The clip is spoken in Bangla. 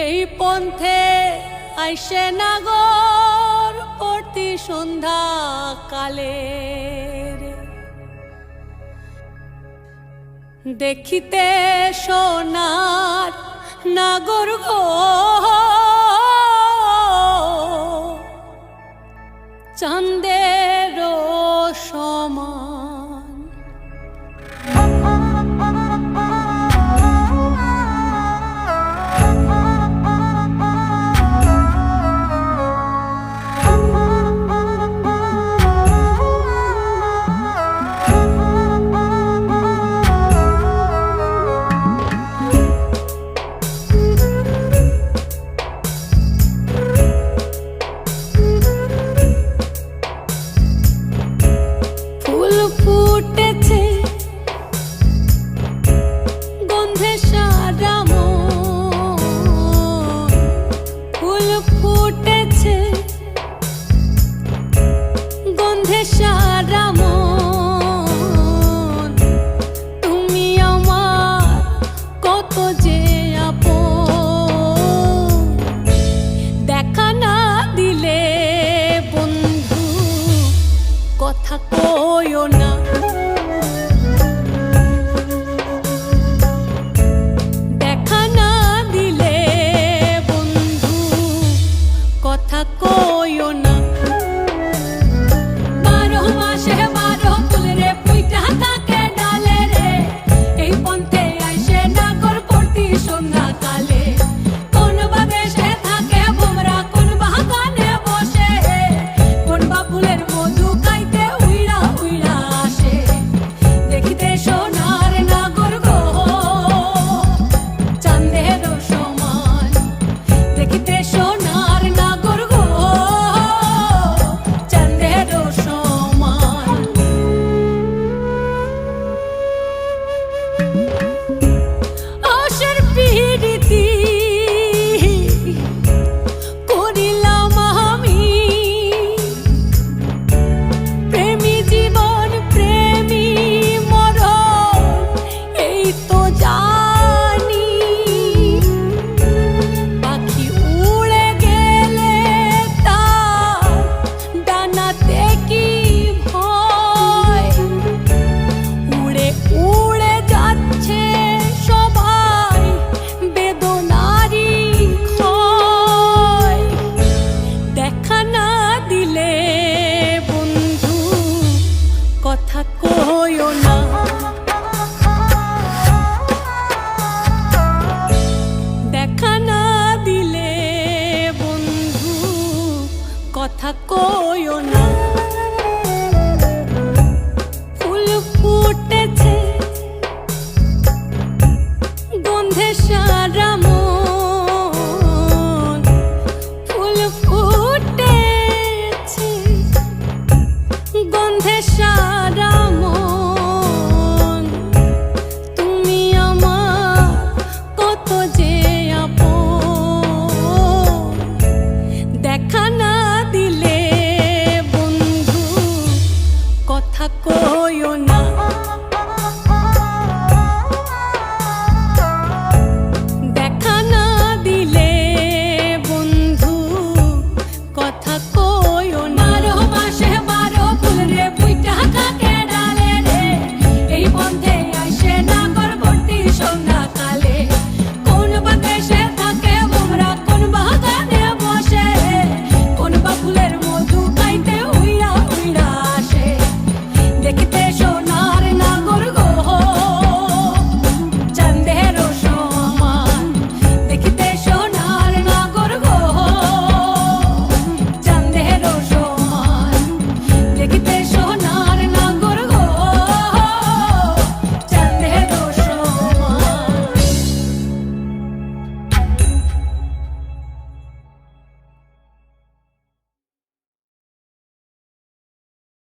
এই পন্থে আইসে নাগর প্রতি সন্ধ্যা কালে দেখিতে সোনার নাগর গো you know